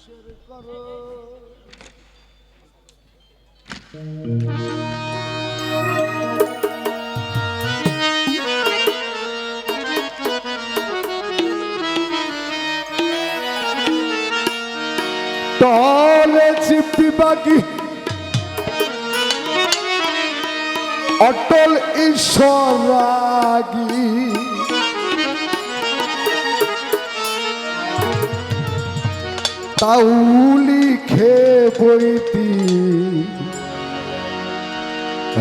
মানুষের করো। টলে চিপি বাকি অটল ঈশ্বর রাগী। তাউলি খে বইতি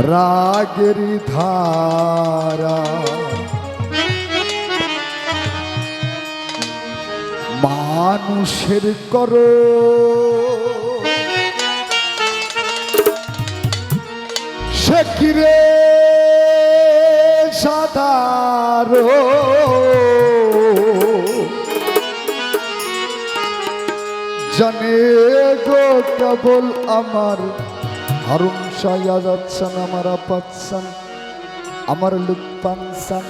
রাগের ধারা। মানুষের করো। সে কিরে জানে গো, কেবল আমার। হারুন সায়া যাচ্ছেন আমার আপাচ্ছেন আমার লুৎপানসান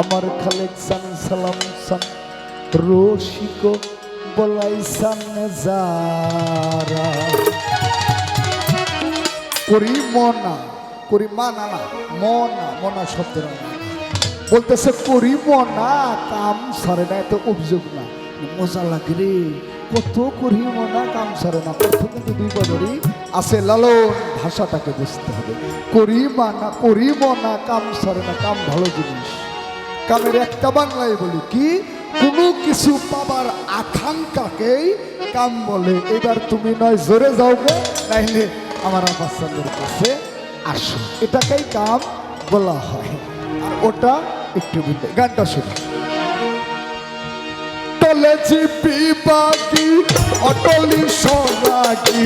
আমার খালেকসান সালামসান রসিক বলাইসান যারা। করি মনা, করি মানা না, মনা মনা শব্দের বলতেছে করি মনা, কাম সারে না, এত অভিযোগ না। মজা লাগে রে। কত করি মনা কাম সারে না। কত কিন্তু দুই পদেরই আছে লালন ভাষাটাকে বুঝতে হবে। করি মানা, করি মনা, কাম সারে না, কাম ভালো জিনিস। কামের একটা বাংলায় বলি কি, কোনো কিছু পাবার আকাঙ্ক্ষাকেই কাম বলে। এবার তুমি নয় জোরে যাও গে, নাইলে আমার আব্বাসের কাছে আসো। এটাকেই কাম বলা হয়। আর ওটা একটু বুঝতে গানটা শুনে। টলে চিপি অটলি সোনাকি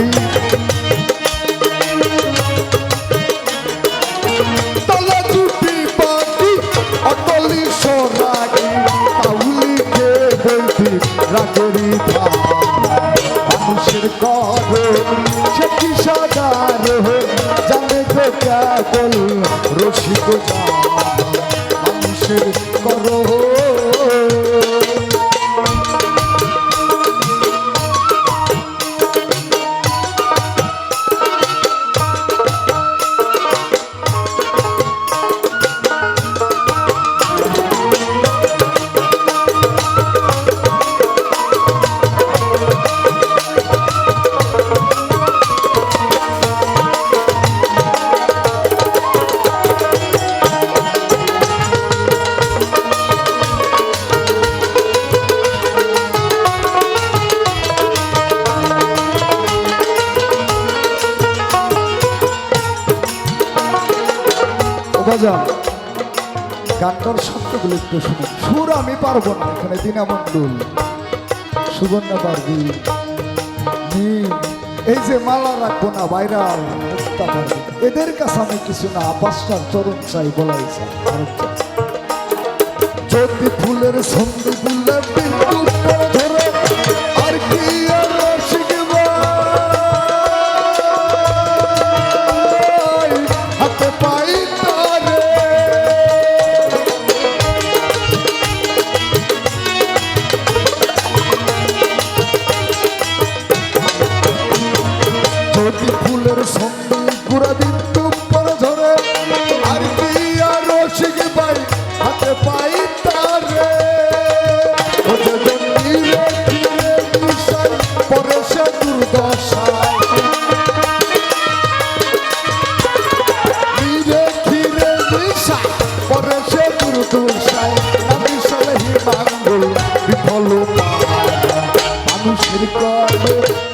তলে চিপি বাকি অটলি সোনাকি তাউলি কে বলতি রাগেরি মানুষের কর সে কি রসিক একটু শুনুন সুর আমি পারব না, এখানে দিনামণ্ডল। সুগন্ধা পারবি। এই যে মালা রাখব না বাইরাল এদের কাছে আমি কিছু না, পাঁচটার চরণ চাই বলাই চাই। যদি ফুলের সন্ধি ফুলের মানুষের করে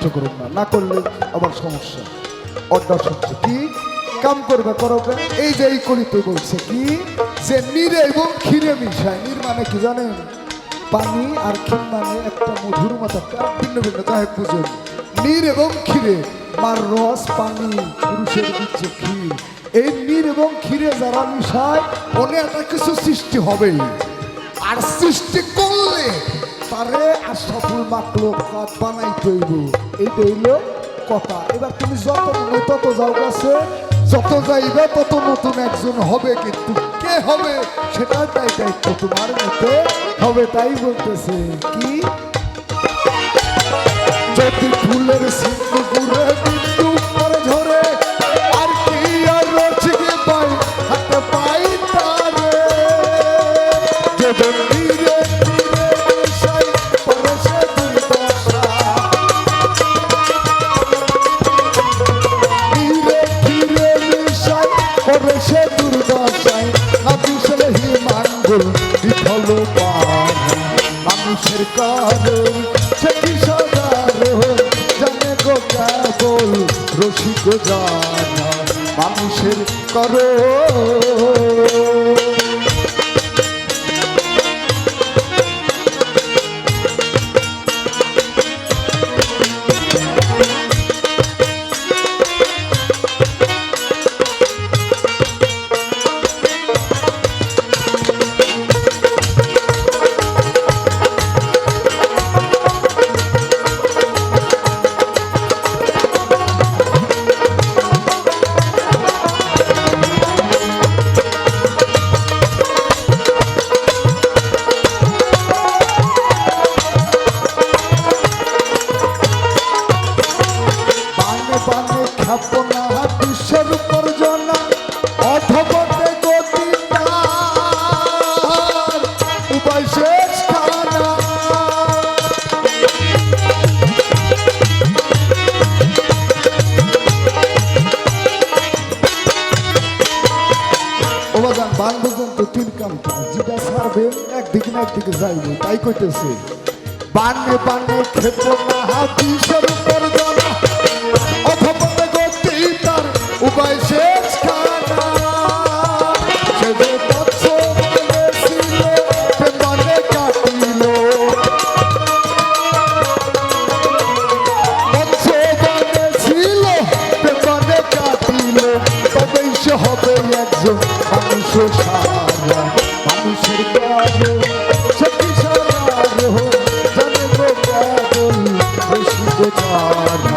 নষ্ট করুন না না করলে আবার সমস্যা। অর্ডার হচ্ছে কি? কাম করবে করবে এই যে এই করিতে বলছে কি, যে নিরে এবং ক্ষীরে মিশায়। নির মানে কি জানেন? পানি আর ক্ষীর মানে একটা মধুর মতো ভিন্ন ভিন্ন তাই বুঝুন। নীর এবং ক্ষীরে, মার রস, পানি, পুরুষের দিচ্ছে ক্ষীর। এই নীর এবং ক্ষীরে যারা মিশায় অনেক কিছু সৃষ্টি হবেই। আর সৃষ্টি করলে তারে সফল মাত্র কাজ বানাই তৈব। এইটা হইল কথা। এবার তুমি যত তত যাও কাছে। যত যাইবে, তত নতুন একজন হবে কিন্তু কে হবে সেটা তাই দায়িত্ব তোমার মতে হবে তাই বলতেছে। কি? যদি ফুলের সিদ্ধ বিন্দু হিমাঙ্গুল বিফল মানুষের কারণ সে কি সদার জানে গো কেবল রসিক জানা। মানুষের করণ না একদিকে যাইবে তাই কইতেছে বানে বানে খেপো না হাতিসের উপর জানা অথপতে গতি তার উপায় শেষ হবে একজন মানুষ সারা। মানুষের কাজে বেশি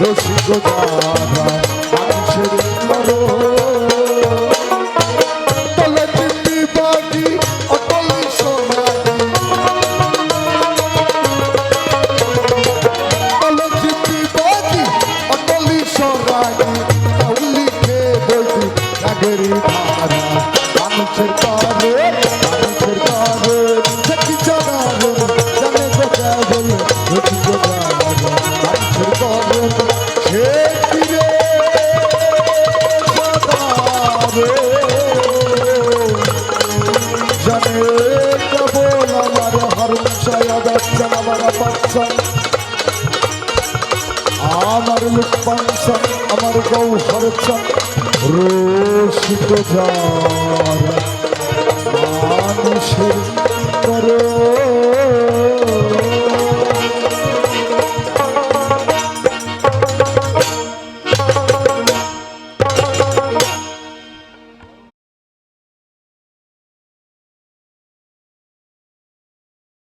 রসিক যারা গৌহরচন রসিক